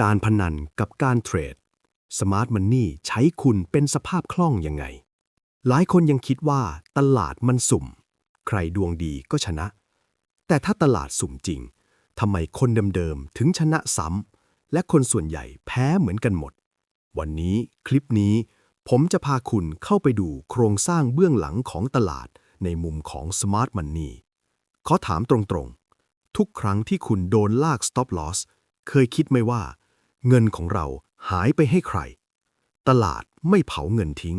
การพนันกับการเทรดสมาร์ทมันนี่ใช้คุณเป็นสภาพคล่องยังไง หลายคนยังคิดว่าตลาดมันสุ่ม ใครดวงดีก็ชนะ แต่ถ้าตลาดสุ่มจริงทำไมคนเดิมๆ ถึงชนะซ้ำและคนส่วนใหญ่แพ้เหมือนกันหมด วันนี้คลิปนี้ผมจะพาคุณเข้าไปดูโครงสร้างเบื้องหลังของตลาดในมุมของ Smart Money ขอถามตรงๆ ทุกครั้งที่คุณโดนลาก Stop Loss เคยคิดไหมว่า เงินของเราหายไปให้ใคร ตลาดไม่เผาเงินทิ้ง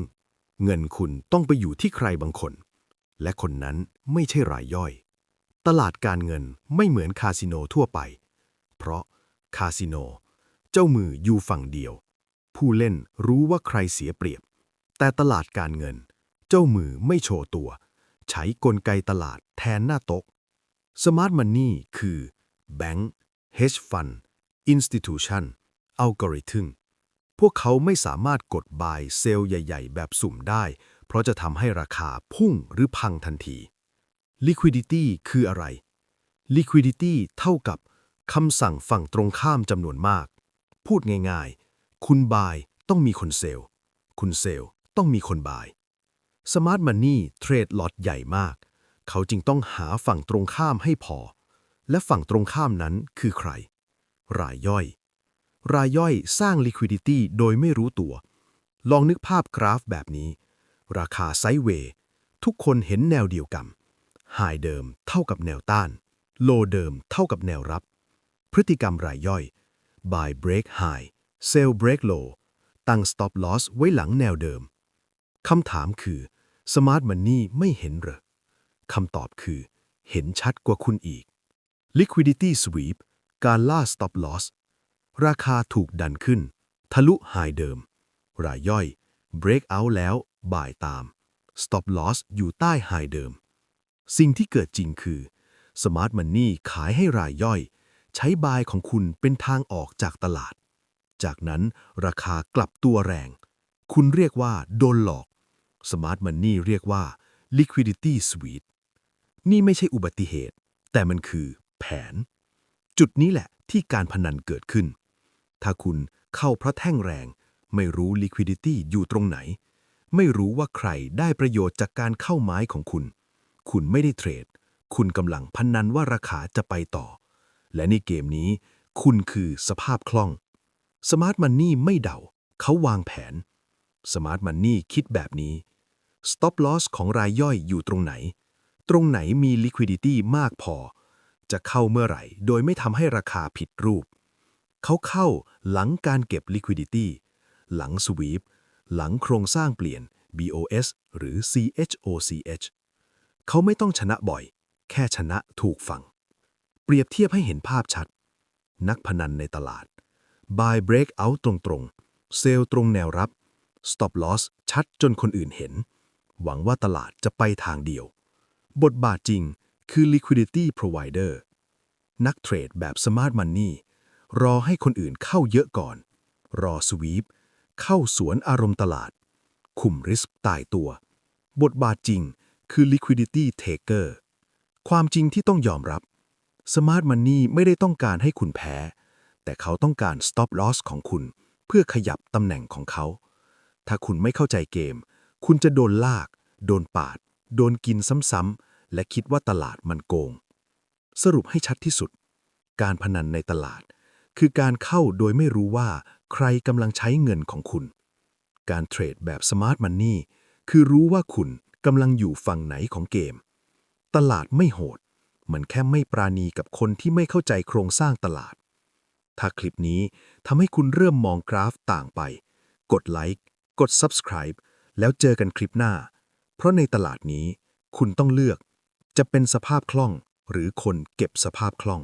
เงินคุณต้องไปอยู่ที่ใครบางคน และคนนั้นไม่ใช่รายย่อย ตลาดการเงินไม่เหมือนคาสิโนทั่วไป เพราะคาสิโน เจ้ามืออยู่ฝั่งเดียว ผู้เล่นรู้ว่าใครเสียเปรียบ แต่ตลาดการเงิน เจ้ามือไม่โชว์ตัว ใช้กลไกตลาดแทนหน้าโต๊ะ Smart Money คือ Bank Hedge Fund Institution Algorithm พวกเขาไม่สามารถกดบายเซลล์ใหญ่ ๆ แบบสุ่มได้ เพราะจะทำให้ราคาพุ่งหรือพังทันที Liquidity คืออะไร Liquidity เท่ากับคำสั่งฝั่งตรงข้ามจำนวนมาก พูดง่ายๆ คุณบายต้องมีคนเซลล์ คุณเซลล์ต้องมีคนบาย Smart Money เทรดล็อตใหญ่มาก เขาจึงต้องหาฝั่งตรงข้ามให้พอ และฝั่งตรงข้ามนั้นคือใคร รายย่อย รายย่อยสร้าง Liquidity โดยไม่รู้ตัว ลองนึกภาพกราฟแบบนี้ ราคาไซด์เวย์ ทุกคนเห็นแนวเดียวกันไฮเดิมเท่ากับแนวต้าน โลเดิมเท่ากับแนวรับ พฤติกรรมรายย่อย buy break high sell break low ตั้ง stop loss ไว้หลังแนวเดิม คำถามคือ Smart Money ไม่เห็นเหรอคำตอบคือ เห็นชัดกว่าคุณอีก Liquidity Sweep การล่า Stop Loss ราคาถูกดันขึ้น ทะลุไฮเดิม รายย่อย Break out แล้วบ่ายตาม Stop Loss อยู่ใต้ไฮเดิม สิ่งที่เกิดจริงคือ Smart Money ขายให้รายย่อย ใช้บายของคุณเป็นทางออกจากตลาด จากนั้นราคากลับตัวแรง คุณเรียกว่าโดนหลอก Smart Money เรียกว่า Liquidity Sweep นี่ไม่ใช่อุบัติเหตุ แต่มันคือแผน จุดนี้แหละที่การพนันเกิดขึ้น ถ้าคุณเข้าเพราะแท่งแรง ไม่รู้ liquidity อยู่ตรงไหน ไม่รู้ว่าใครได้ประโยชน์จากการเข้าไม้ของคุณ คุณไม่ได้เทรด คุณกำลังพนันว่าราคาจะไปต่อ และในเกมนี้ คุณคือสภาพคล่อง Smart Money ไม่เดา เขาวางแผน Smart Money คิดแบบนี้ Stop Loss ของรายย่อยอยู่ตรงไหน ตรงไหนมี liquidity มากพอ จะเข้าเมื่อไหร่ โดยไม่ทำให้ราคาผิดรูป เขาเข้าหลังการเก็บ liquidity หลัง sweep หลังโครงสร้างเปลี่ยน BOS หรือ CHOCH เขาไม่ต้องชนะบ่อย แค่ชนะถูกฝั่งเปรียบเทียบให้เห็นภาพชัด นักพนันในตลาด buy break out ตรงๆ เซลตรงแนวรับ stop loss ชัดจนคนอื่นเห็น หวังว่าตลาดจะไปทางเดียว บทบาทจริงคือ liquidity provider นักเทรดแบบ smart money รอให้คนอื่นเข้าเยอะก่อน รอ sweep เข้าสวนอารมณ์ตลาด คุมริสตายตัว บทบาทจริงคือ liquidity taker ความจริงที่ต้องยอมรับ Smart Money ไม่ได้ต้องการให้คุณแพ้ แต่เขาต้องการ stop loss ของคุณ เพื่อขยับตำแหน่งของเขา ถ้าคุณไม่เข้าใจเกม คุณจะโดนลาก โดนปาด โดนกินซ้ำๆและคิดว่าตลาดมันโกง สรุปให้ชัดที่สุด การพนันในตลาด คือการเข้าโดยไม่รู้ว่าใครกำลังใช้เงินของคุณ การเทรดแบบ Smart Money คือรู้ว่าคุณกำลังอยู่ฝั่งไหนของเกม ตลาดไม่โหด มันแค่ไม่ปราณีกับคนที่ไม่เข้าใจโครงสร้างตลาด ถ้าคลิปนี้ทำให้คุณเริ่มมองกราฟต่างไป กดไลค์กด Subscribe แล้วเจอกันคลิปหน้า เพราะในตลาดนี้คุณต้องเลือก จะเป็นสภาพคล่องหรือคนเก็บสภาพคล่อง